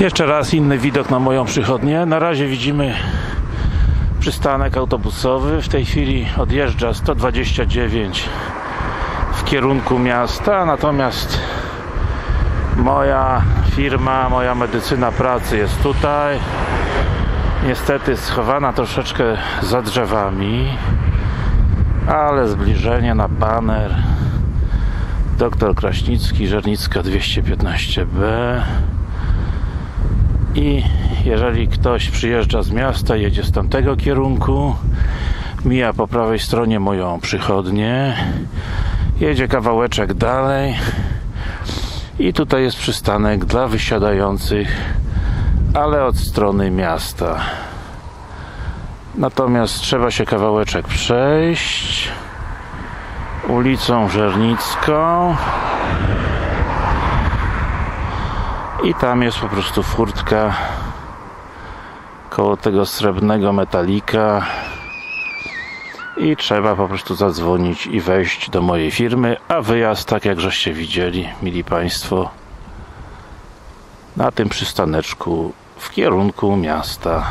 Jeszcze raz inny widok na moją przychodnię. Na razie widzimy przystanek autobusowy. W tej chwili odjeżdża 129 w kierunku miasta, natomiast moja firma, moja medycyna pracy jest tutaj. Niestety schowana troszeczkę za drzewami, ale zbliżenie na baner Doktor Kraśnicki, Żernicka 215B i jeżeli ktoś przyjeżdża z miasta, jedzie z tamtego kierunku, mija po prawej stronie moją przychodnię, jedzie kawałeczek dalej i tutaj jest przystanek dla wysiadających, ale od strony miasta. Natomiast trzeba się kawałeczek przejść ulicą Żernicką i tam jest po prostu furtka koło tego srebrnego metalika i trzeba po prostu zadzwonić i wejść do mojej firmy, a wyjazd, tak jak żeście widzieli, mili Państwo, na tym przystaneczku w kierunku miasta.